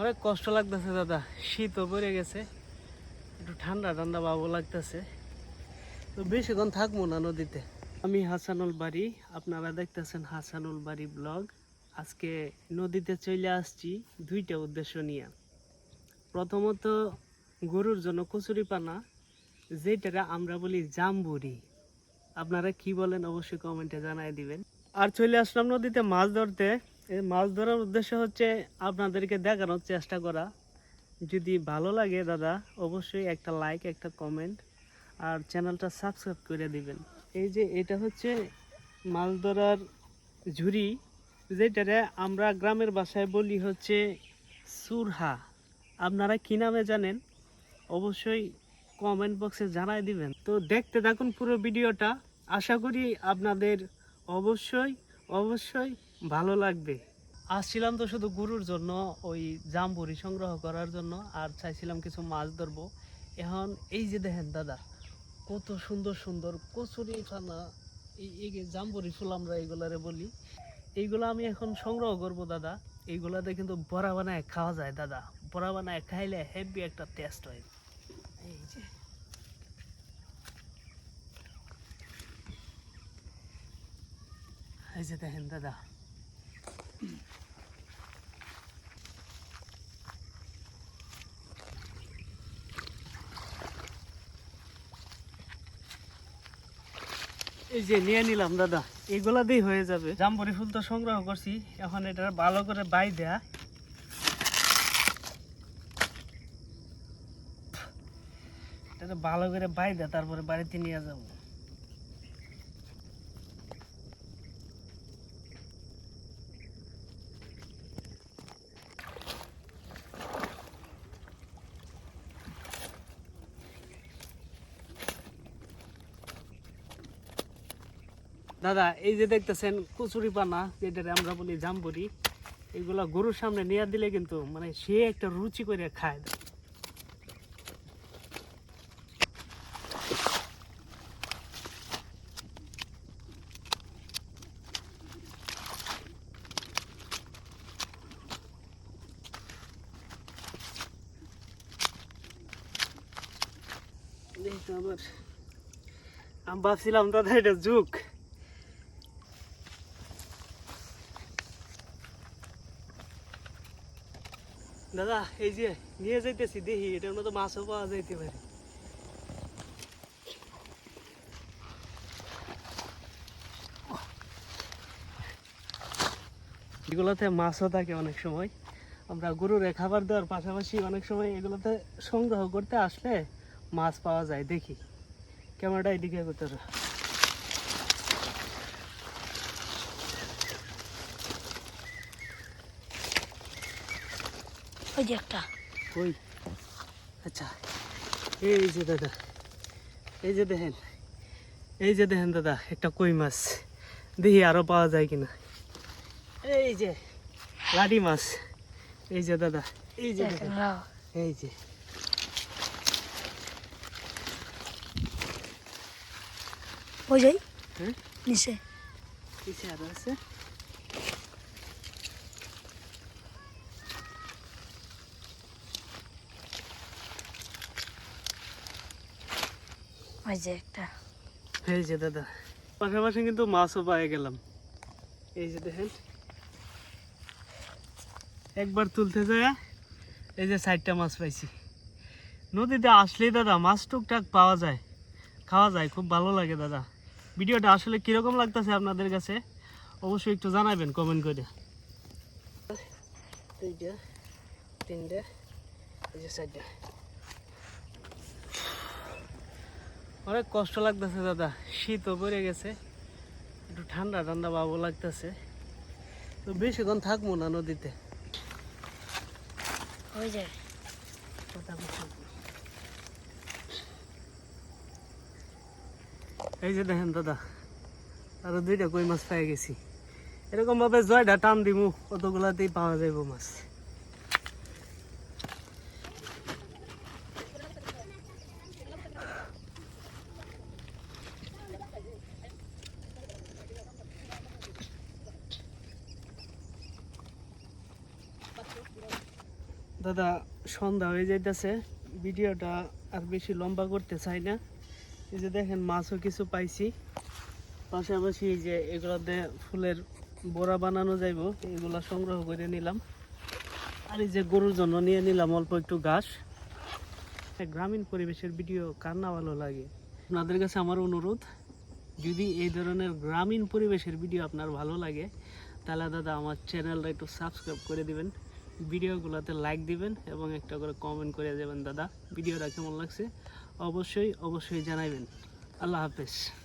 অনেক কষ্ট লাগতেছে, দাদা। শীতও পড়ে গেছে। একটু ঠান্ডা ঠান্ডা ভাবও লাগতেছে। তো বেশিক্ষণ থাকব না নদীতে। আমি হাসানুল বাড়ি। আপনারা দেখতেছেন হাসানুল বাড়ি ব্লগ। আজকে নদীতে চলে আসছি দুইটা উদ্দেশ্য নিয়ে। প্রথমত, গরুর জন্য কচুরি পানা যেটা আমরা বলি জাম্বুরি আপনারা কি বলেন অবশ্যই কমেন্টে জানাই দিবেন। আর চলে আসলাম নদীতে মাছ ধরতে। এই মাছ ধরার উদ্দেশ্য হচ্ছে আপনাদেরকে দেখানোর চেষ্টা করা। যদি ভালো লাগে দাদা, অবশ্যই একটা লাইক একটা কমেন্ট আর চ্যানেলটা সাবস্ক্রাইব করে দিবেন। এই যে এটা হচ্ছে মাছ ধরার ঝুড়ি, যেটারে আমরা গ্রামের ভাষায় বলি হচ্ছে সুরহা। আপনারা কী নামে জানেন? অবশ্যই কমেন্ট বক্সে জানাই দিবেন। তো দেখতে থাকুন পুরো ভিডিওটা। আশা করি আপনাদের অবশ্যই অবশ্যই ভালো লাগবে। আসছিলাম তো শুধু গরুর জন্য, ওই জাম্বুরি সংগ্রহ করার জন্য, আর চাইছিলাম কিছু মাছ ধরবো। এখন এই যে দেখেন দাদা, কত সুন্দর সুন্দর কচুরি খানা এই জাম্বুরি ফুল আমরা এগুলারে বলি, এইগুলো আমি এখন সংগ্রহ করব দাদা। এইগুলাতে কিন্তু বড়া বানায় খাওয়া যায় দাদা। বড়া বানায় খাইলে হেভি একটা টেস্ট হয়। এই যে। এই যে দেখেন দাদা এই যে নিয়ে নিলাম, দাদা। এগুলা দিয়ে হয়ে যাবে। জাম্বরি ফুল তো সংগ্রহ করছি, এখন এটা ভালো করে বাই দেয়া। এটা ভালো করে বাই দেয়া, তারপরে বাড়িতে নিয়ে যাব। দাদা, এই যে দেখতেছেন কচুরি পানা যেটা আমরা বলি জাম্বুরি, এগুলা গরুর সামনে নিয়ে দিলে কিন্তু মানে সে একটা রুচি করে খায়। আবার আমি ভাবছিলাম, দাদা, এটা যুগ। দাদা, এই যে নিয়ে যাইতেছি, দেখি, এটার মতো মাছও পাওয়া যাইতে পারে। এগুলোতে মাছও থাকে অনেক সময়। আমরা গরুরে খাবার দেওয়ার পাশাপাশি অনেক সময় এগুলোতে সংগ্রহ করতে আসলে মাছ পাওয়া যায়। দেখি, ক্যামেরাটা এদিকে করতে ওই যে একটা। ওই আচ্ছা এই যে দাদা এই যে দেখেন এই যে দেখেন দাদা একটা কই মাছ দেখি আরও পাওয়া যায় কিনা। এই যে লাডি মাছ এই যে দাদা এই যে এই যে। ওই যাই হ্যাঁ নিচে। কিসে আরও আছে। ওই যে একটা। এই যে দাদা, পাশাপাশি কিন্তু মাছও পায়ে গেলাম। এই যে দেখেন, একবার তুলতে যায় এই যে চারটা মাছ পাইছি। নদীতে আসলেই দাদা মাছ টুকটাক পাওয়া যায়, খাওয়া যায়, খুব ভালো লাগে দাদা। ভিডিওটা আসলে কীরকম লাগতেছে আপনাদের কাছে, অবশ্যই একটু জানাবেন কমেন্ট করে। এইটা তিনটে, এই যে চারটা অনেক কষ্ট লাগতেছে দাদা। শীতও পড়ে গেছে। একটু ঠান্ডা ঠান্ডা ভাবও লাগতেছে। তো বেশিক্ষণ থাকব না নদীতে। ওই এই যে দেখেন দাদা আরও দুইটা কই মাছ পাই গেছি। এরকম ভাবে জয়টা টান দিমু অতগুলাতেই পাওয়া যাইব মাছ। দাদা, সন্ধ্যা হয়ে যাইতেছে। ভিডিওটা আর বেশি লম্বা করতে চাই না। এই যে দেখেন, মাছও কিছু পাইছি। পাশাপাশি যে এগুলোতে ফুলের বোড়া বানানো যাইব, এগুলা সংগ্রহ করে নিলাম। আর এই যে গরুর জন্য নিয়ে নিলাম অল্প একটু ঘাস। গ্রামীণ পরিবেশের ভিডিও কার না ভালো লাগে? আপনাদের কাছে আমার অনুরোধ, যদি এই ধরনের গ্রামীণ পরিবেশের ভিডিও আপনার ভালো লাগে, তাহলে দাদা আমার চ্যানেলটা একটু সাবস্ক্রাইব করে দিবেন। ভিডিওগুলোতে লাইক দিবেন এবং একটা করে কমেন্ট করে দেবেন, দাদা, ভিডিওটা কেমন লাগছে? অবশ্যই অবশ্যই জানাইবেন। আল্লাহ হাফেজ।